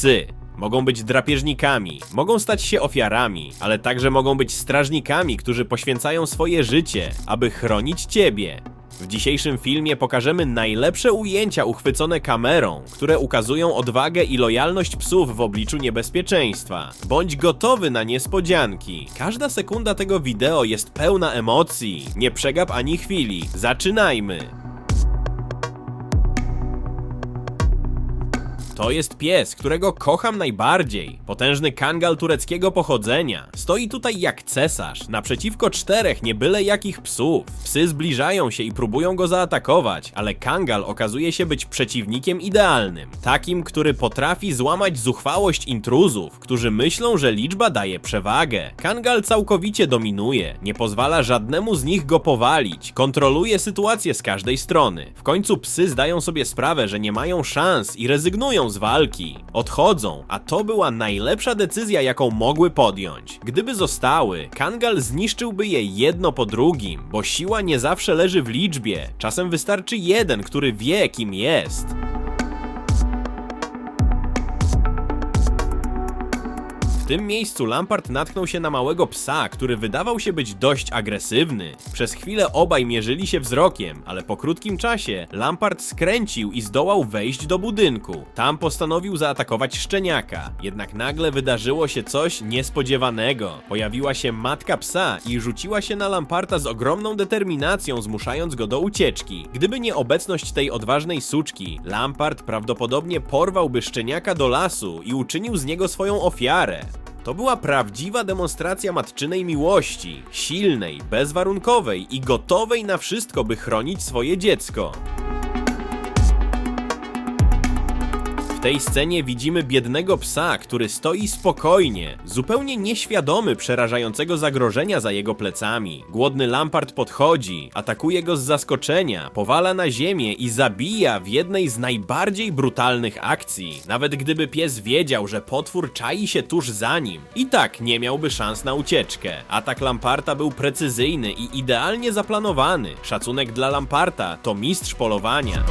psy. Mogą być drapieżnikami, mogą stać się ofiarami, ale także mogą być strażnikami, którzy poświęcają swoje życie, aby chronić ciebie. W dzisiejszym filmie pokażemy najlepsze ujęcia uchwycone kamerą, które ukazują odwagę i lojalność psów w obliczu niebezpieczeństwa. Bądź gotowy na niespodzianki. Każda sekunda tego wideo jest pełna emocji. Nie przegap ani chwili. Zaczynajmy! To jest pies, którego kocham najbardziej. Potężny kangal tureckiego pochodzenia. Stoi tutaj jak cesarz, naprzeciwko czterech nie byle jakich psów. Psy zbliżają się i próbują go zaatakować, ale kangal okazuje się być przeciwnikiem idealnym. Takim, który potrafi złamać zuchwałość intruzów, którzy myślą, że liczba daje przewagę. Kangal całkowicie dominuje, nie pozwala żadnemu z nich go powalić, kontroluje sytuację z każdej strony. W końcu psy zdają sobie sprawę, że nie mają szans i rezygnują z walki. Odchodzą, a to była najlepsza decyzja, jaką mogły podjąć. Gdyby zostały, Kangal zniszczyłby je jedno po drugim, bo siła nie zawsze leży w liczbie. Czasem wystarczy jeden, który wie, kim jest. Tym miejscu Lampard natknął się na małego psa, który wydawał się być dość agresywny. Przez chwilę obaj mierzyli się wzrokiem, ale po krótkim czasie Lampard skręcił i zdołał wejść do budynku. Tam postanowił zaatakować szczeniaka. Jednak nagle wydarzyło się coś niespodziewanego. Pojawiła się matka psa i rzuciła się na Lamparta z ogromną determinacją, zmuszając go do ucieczki. Gdyby nie obecność tej odważnej suczki, Lampard prawdopodobnie porwałby szczeniaka do lasu i uczynił z niego swoją ofiarę. To była prawdziwa demonstracja matczynej miłości, silnej, bezwarunkowej i gotowej na wszystko, by chronić swoje dziecko. W tej scenie widzimy biednego psa, który stoi spokojnie, zupełnie nieświadomy przerażającego zagrożenia za jego plecami. Głodny Lampard podchodzi, atakuje go z zaskoczenia, powala na ziemię i zabija w jednej z najbardziej brutalnych akcji. Nawet gdyby pies wiedział, że potwór czai się tuż za nim, i tak nie miałby szans na ucieczkę. Atak Lamparta był precyzyjny i idealnie zaplanowany. Szacunek dla Lamparta to mistrz polowania.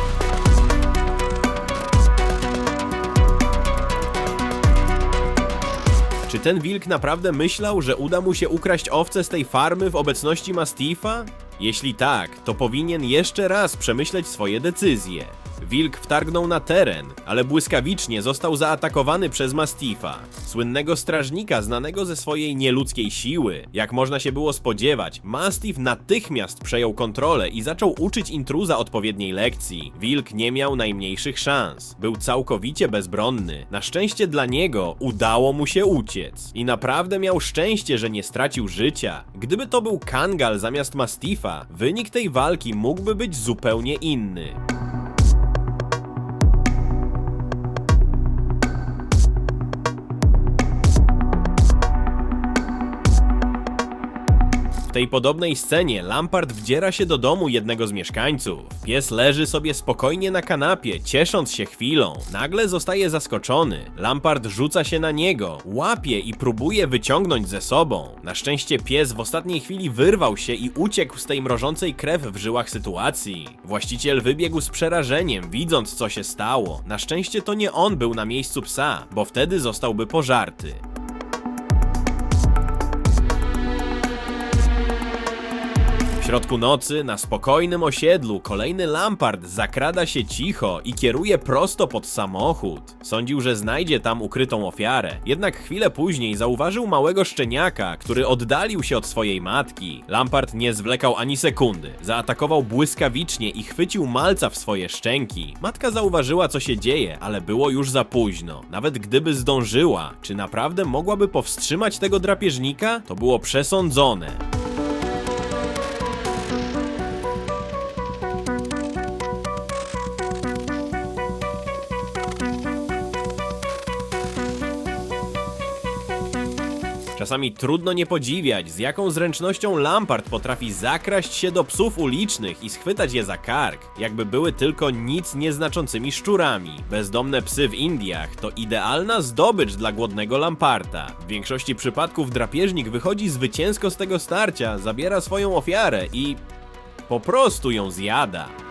Czy ten wilk naprawdę myślał, że uda mu się ukraść owce z tej farmy w obecności Mastifa? Jeśli tak, to powinien jeszcze raz przemyśleć swoje decyzje. Wilk wtargnął na teren, ale błyskawicznie został zaatakowany przez Mastifa, słynnego strażnika znanego ze swojej nieludzkiej siły. Jak można się było spodziewać, Mastif natychmiast przejął kontrolę i zaczął uczyć intruza odpowiedniej lekcji. Wilk nie miał najmniejszych szans. Był całkowicie bezbronny. Na szczęście dla niego udało mu się uciec. I naprawdę miał szczęście, że nie stracił życia. Gdyby to był Kangal zamiast Mastifa, wynik tej walki mógłby być zupełnie inny. W tej podobnej scenie Lampard wdziera się do domu jednego z mieszkańców. Pies leży sobie spokojnie na kanapie, ciesząc się chwilą. Nagle zostaje zaskoczony. Lampard rzuca się na niego, łapie i próbuje wyciągnąć ze sobą. Na szczęście pies w ostatniej chwili wyrwał się i uciekł z tej mrożącej krew w żyłach sytuacji. Właściciel wybiegł z przerażeniem, widząc co się stało. Na szczęście to nie on był na miejscu psa, bo wtedy zostałby pożarty. Środku nocy, na spokojnym osiedlu, kolejny Lampard zakrada się cicho i kieruje prosto pod samochód. Sądził, że znajdzie tam ukrytą ofiarę, jednak chwilę później zauważył małego szczeniaka, który oddalił się od swojej matki. Lampard nie zwlekał ani sekundy. Zaatakował błyskawicznie i chwycił malca w swoje szczęki. Matka zauważyła, co się dzieje, ale było już za późno. Nawet gdyby zdążyła, czy naprawdę mogłaby powstrzymać tego drapieżnika? To było przesądzone. Czasami trudno nie podziwiać, z jaką zręcznością Lampard potrafi zakraść się do psów ulicznych i schwytać je za kark, jakby były tylko nic nieznaczącymi szczurami. Bezdomne psy w Indiach to idealna zdobycz dla głodnego Lamparta. W większości przypadków drapieżnik wychodzi zwycięsko z tego starcia, zabiera swoją ofiarę i po prostu ją zjada.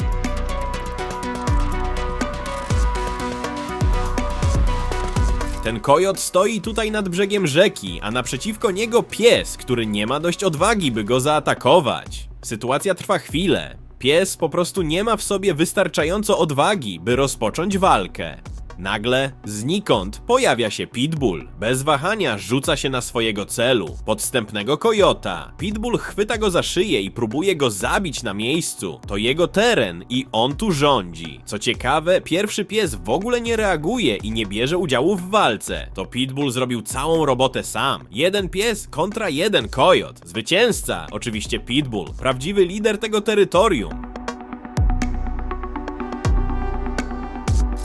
Ten kojot stoi tutaj nad brzegiem rzeki, a naprzeciwko niego pies, który nie ma dość odwagi, by go zaatakować. Sytuacja trwa chwilę. Pies po prostu nie ma w sobie wystarczająco odwagi, by rozpocząć walkę. Nagle, znikąd, pojawia się Pitbull. Bez wahania rzuca się na swojego celu, podstępnego kojota. Pitbull chwyta go za szyję i próbuje go zabić na miejscu. To jego teren i on tu rządzi. Co ciekawe, pierwszy pies w ogóle nie reaguje i nie bierze udziału w walce. To Pitbull zrobił całą robotę sam. Jeden pies kontra jeden kojot. Zwycięzca, oczywiście Pitbull, prawdziwy lider tego terytorium.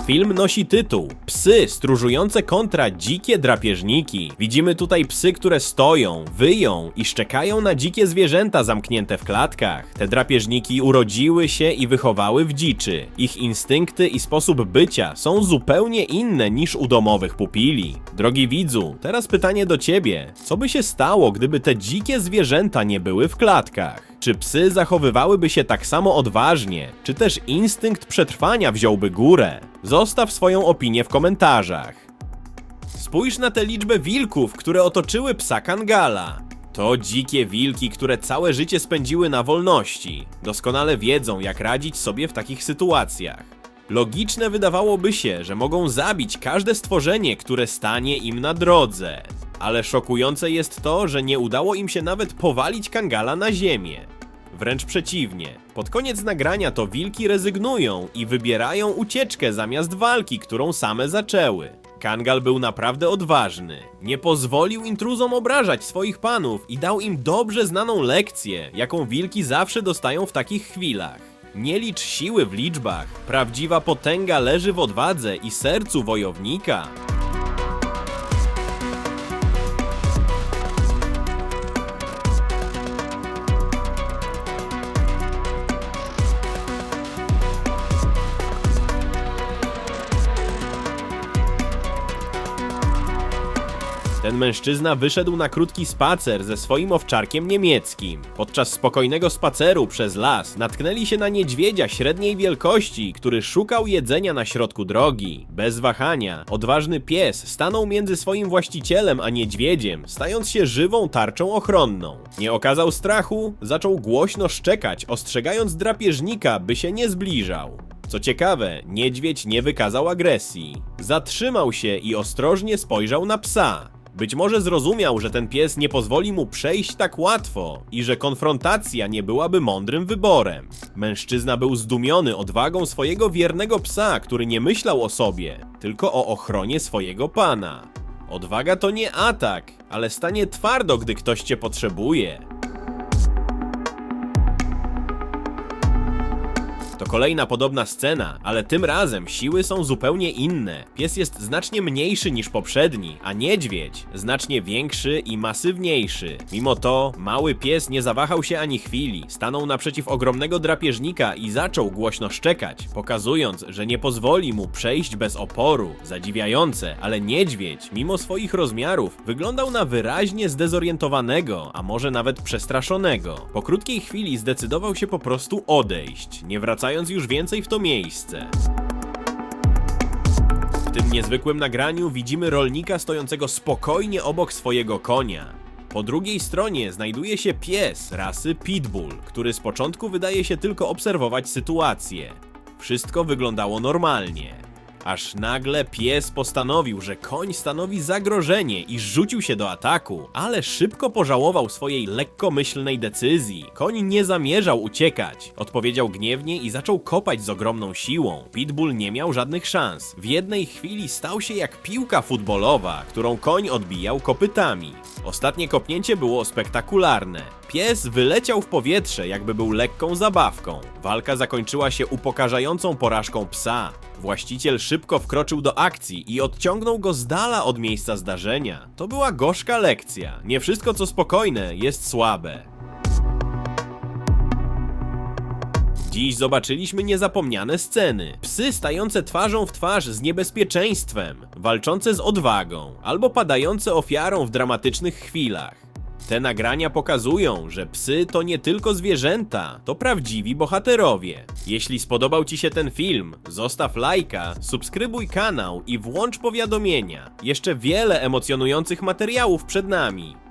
Film nosi tytuł Psy stróżujące kontra dzikie drapieżniki. Widzimy tutaj psy, które stoją, wyją i szczekają na dzikie zwierzęta zamknięte w klatkach. Te drapieżniki urodziły się i wychowały w dziczy. Ich instynkty i sposób bycia są zupełnie inne niż u domowych pupili. Drogi widzu, teraz pytanie do ciebie. Co by się stało, gdyby te dzikie zwierzęta nie były w klatkach? Czy psy zachowywałyby się tak samo odważnie? Czy też instynkt przetrwania wziąłby górę? Zostaw swoją opinię w komentarzach. Spójrz na tę liczbę wilków, które otoczyły psa Kangala. To dzikie wilki, które całe życie spędziły na wolności. Doskonale wiedzą, jak radzić sobie w takich sytuacjach. Logiczne wydawałoby się, że mogą zabić każde stworzenie, które stanie im na drodze. Ale szokujące jest to, że nie udało im się nawet powalić Kangala na ziemię. Wręcz przeciwnie. Pod koniec nagrania to wilki rezygnują i wybierają ucieczkę zamiast walki, którą same zaczęły. Kangal był naprawdę odważny. Nie pozwolił intruzom obrażać swoich panów i dał im dobrze znaną lekcję, jaką wilki zawsze dostają w takich chwilach. Nie licz siły w liczbach. Prawdziwa potęga leży w odwadze i sercu wojownika. Ten mężczyzna wyszedł na krótki spacer ze swoim owczarkiem niemieckim. Podczas spokojnego spaceru przez las natknęli się na niedźwiedzia średniej wielkości, który szukał jedzenia na środku drogi. Bez wahania, odważny pies stanął między swoim właścicielem a niedźwiedziem, stając się żywą tarczą ochronną. Nie okazał strachu, zaczął głośno szczekać, ostrzegając drapieżnika, by się nie zbliżał. Co ciekawe, niedźwiedź nie wykazał agresji. Zatrzymał się i ostrożnie spojrzał na psa. Być może zrozumiał, że ten pies nie pozwoli mu przejść tak łatwo i że konfrontacja nie byłaby mądrym wyborem. Mężczyzna był zdumiony odwagą swojego wiernego psa, który nie myślał o sobie, tylko o ochronie swojego pana. Odwaga to nie atak, ale stanie twardo, gdy ktoś cię potrzebuje. To kolejna podobna scena, ale tym razem siły są zupełnie inne. Pies jest znacznie mniejszy niż poprzedni, a niedźwiedź znacznie większy i masywniejszy. Mimo to, mały pies nie zawahał się ani chwili. Stanął naprzeciw ogromnego drapieżnika i zaczął głośno szczekać, pokazując, że nie pozwoli mu przejść bez oporu. Zadziwiające, ale niedźwiedź, mimo swoich rozmiarów, wyglądał na wyraźnie zdezorientowanego, a może nawet przestraszonego. Po krótkiej chwili zdecydował się po prostu odejść, nie wracając już więcej w to miejsce. W tym niezwykłym nagraniu widzimy rolnika stojącego spokojnie obok swojego konia. Po drugiej stronie znajduje się pies rasy Pitbull, który z początku wydaje się tylko obserwować sytuację. Wszystko wyglądało normalnie. Aż nagle pies postanowił, że koń stanowi zagrożenie i rzucił się do ataku, ale szybko pożałował swojej lekkomyślnej decyzji. Koń nie zamierzał uciekać. Odpowiedział gniewnie i zaczął kopać z ogromną siłą. Pitbull nie miał żadnych szans. W jednej chwili stał się jak piłka futbolowa, którą koń odbijał kopytami. Ostatnie kopnięcie było spektakularne. Pies wyleciał w powietrze, jakby był lekką zabawką. Walka zakończyła się upokarzającą porażką psa. Właściciel szybko wkroczył do akcji i odciągnął go z dala od miejsca zdarzenia. To była gorzka lekcja. Nie wszystko co spokojne jest słabe. Dziś zobaczyliśmy niezapomniane sceny. Psy stające twarzą w twarz z niebezpieczeństwem, walczące z odwagą, albo padające ofiarą w dramatycznych chwilach. Te nagrania pokazują, że psy to nie tylko zwierzęta, to prawdziwi bohaterowie. Jeśli spodobał Ci się ten film, zostaw lajka, subskrybuj kanał i włącz powiadomienia. Jeszcze wiele emocjonujących materiałów przed nami.